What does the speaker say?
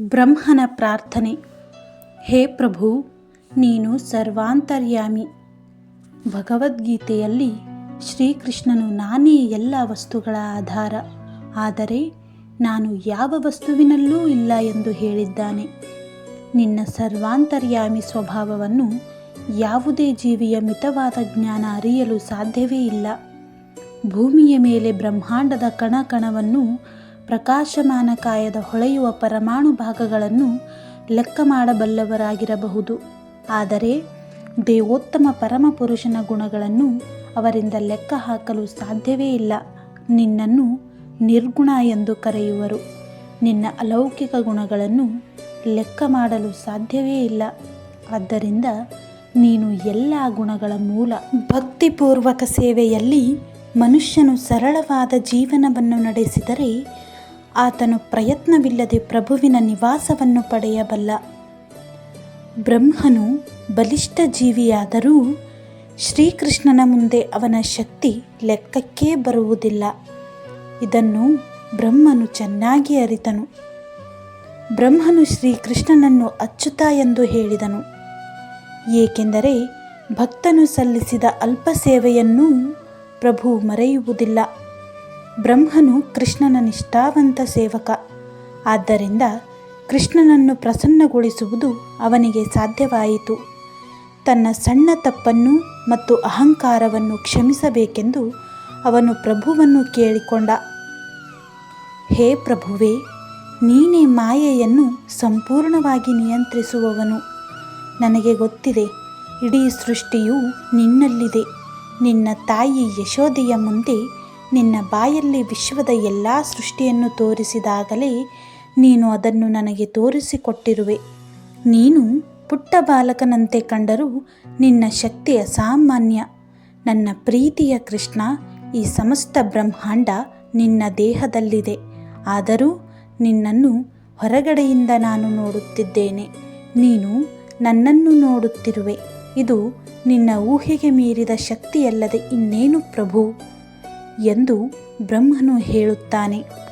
ಬ್ರಹ್ಮನ ಪ್ರಾರ್ಥನೆ. ಹೇ ಪ್ರಭು, ನೀನು ಸರ್ವಾಂತರ್ಯಾಮಿ. ಭಗವದ್ಗೀತೆಯಲ್ಲಿ ಶ್ರೀಕೃಷ್ಣನು ನಾನೇ ಎಲ್ಲ ವಸ್ತುಗಳ ಆಧಾರ. ಆದರೆ ನಾನು ಯಾವ ವಸ್ತುವಿನಲ್ಲೂ ಇಲ್ಲ ಎಂದು ಹೇಳಿದ್ದಾನೆ. ನಿನ್ನ ಸರ್ವಾಂತರ್ಯಾಮಿ ಸ್ವಭಾವವನ್ನು ಯಾವುದೇ ಜೀವಿಯ ಮಿತವಾದ ಜ್ಞಾನ ಅರಿಯಲು ಸಾಧ್ಯವೇ ಇಲ್ಲ. ಭೂಮಿಯ ಮೇಲೆ ಬ್ರಹ್ಮಾಂಡದ ಕಣ ಕಣವನ್ನು ಪ್ರಕಾಶಮಾನ ಕಾಯದ ಹೊಳೆಯುವ ಪರಮಾಣು ಭಾಗಗಳನ್ನು ಲೆಕ್ಕ ಮಾಡಬಲ್ಲವರಾಗಿರಬಹುದು. ಆದರೆ ದೇವೋತ್ತಮ ಪರಮಪುರುಷನ ಗುಣಗಳನ್ನು ಅವರಿಂದ ಲೆಕ್ಕ ಹಾಕಲು ಸಾಧ್ಯವೇ ಇಲ್ಲ. ನಿನ್ನನ್ನು ನಿರ್ಗುಣ ಎಂದು ಕರೆಯುವರು. ನಿನ್ನ ಅಲೌಕಿಕ ಗುಣಗಳನ್ನು ಲೆಕ್ಕ ಮಾಡಲು ಸಾಧ್ಯವೇ ಇಲ್ಲ. ಆದ್ದರಿಂದ ನೀನು ಎಲ್ಲ ಗುಣಗಳ ಮೂಲ. ಭಕ್ತಿಪೂರ್ವಕ ಸೇವೆಯಲ್ಲಿ ಮನುಷ್ಯನು ಸರಳವಾದ ಜೀವನವನ್ನು ನಡೆಸಿದರೆ ಆತನು ಪ್ರಯತ್ನವಿಲ್ಲದೆ ಪ್ರಭುವಿನ ನಿವಾಸವನ್ನು ಪಡೆಯಬಲ್ಲ. ಬ್ರಹ್ಮನು ಬಲಿಷ್ಠ ಜೀವಿಯಾದರೂ ಶ್ರೀಕೃಷ್ಣನ ಮುಂದೆ ಅವನ ಶಕ್ತಿ ಲೆಕ್ಕಕ್ಕೇ ಬರುವುದಿಲ್ಲ. ಇದನ್ನು ಬ್ರಹ್ಮನು ಚೆನ್ನಾಗಿ ಅರಿತನು. ಬ್ರಹ್ಮನು ಶ್ರೀಕೃಷ್ಣನನ್ನು ಅಚ್ಚುತ ಎಂದು ಹೇಳಿದನು. ಏಕೆಂದರೆ ಭಕ್ತನು ಸಲ್ಲಿಸಿದ ಅಲ್ಪ ಸೇವೆಯನ್ನೂ ಪ್ರಭು ಮರೆಯುವುದಿಲ್ಲ. ಬ್ರಹ್ಮನು ಕೃಷ್ಣನ ನಿಷ್ಠಾವಂತ ಸೇವಕ. ಆದ್ದರಿಂದ ಕೃಷ್ಣನನ್ನು ಪ್ರಸನ್ನಗೊಳಿಸುವುದು ಅವನಿಗೆ ಸಾಧ್ಯವಾಯಿತು. ತನ್ನ ಸಣ್ಣ ತಪ್ಪನ್ನು ಮತ್ತು ಅಹಂಕಾರವನ್ನು ಕ್ಷಮಿಸಬೇಕೆಂದು ಅವನು ಪ್ರಭುವನ್ನು ಕೇಳಿಕೊಂಡ. ಹೇ ಪ್ರಭುವೇ, ನೀನೇ ಮಾಯೆಯನ್ನು ಸಂಪೂರ್ಣವಾಗಿ ನಿಯಂತ್ರಿಸುವವನು. ನನಗೆ ಗೊತ್ತಿದೆ, ಇಡೀ ಸೃಷ್ಟಿಯು ನಿನ್ನಲ್ಲಿದೆ. ನಿನ್ನ ತಾಯಿ ಯಶೋದೆಯ ಮುಂದೆ ನಿನ್ನ ಬಾಯಲ್ಲಿ ವಿಶ್ವದ ಎಲ್ಲ ಸೃಷ್ಟಿಯನ್ನು ತೋರಿಸಿದಾಗಲೇ ನೀನು ಅದನ್ನು ನನಗೆ ತೋರಿಸಿಕೊಟ್ಟಿರುವೆ. ನೀನು ಪುಟ್ಟ ಬಾಲಕನಂತೆ ಕಂಡರೂ ನಿನ್ನ ಶಕ್ತಿ ಸಾಮಾನ್ಯ. ನನ್ನ ಪ್ರೀತಿಯ ಕೃಷ್ಣ, ಈ ಸಮಸ್ತ ಬ್ರಹ್ಮಾಂಡ ನಿನ್ನ ದೇಹದಲ್ಲಿದೆ. ಆದರೂ ನಿನ್ನನ್ನು ಹೊರಗಡೆಯಿಂದ ನಾನು ನೋಡುತ್ತಿದ್ದೇನೆ. ನೀನು ನನ್ನನ್ನು ನೋಡುತ್ತಿರುವೆ. ಇದು ನಿನ್ನ ಊಹೆಗೆ ಮೀರಿದ ಶಕ್ತಿಯಲ್ಲದೆ ಇನ್ನೇನು ಪ್ರಭು? ಎಂದು ಬ್ರಹ್ಮನು ಹೇಳುತ್ತಾನೆ.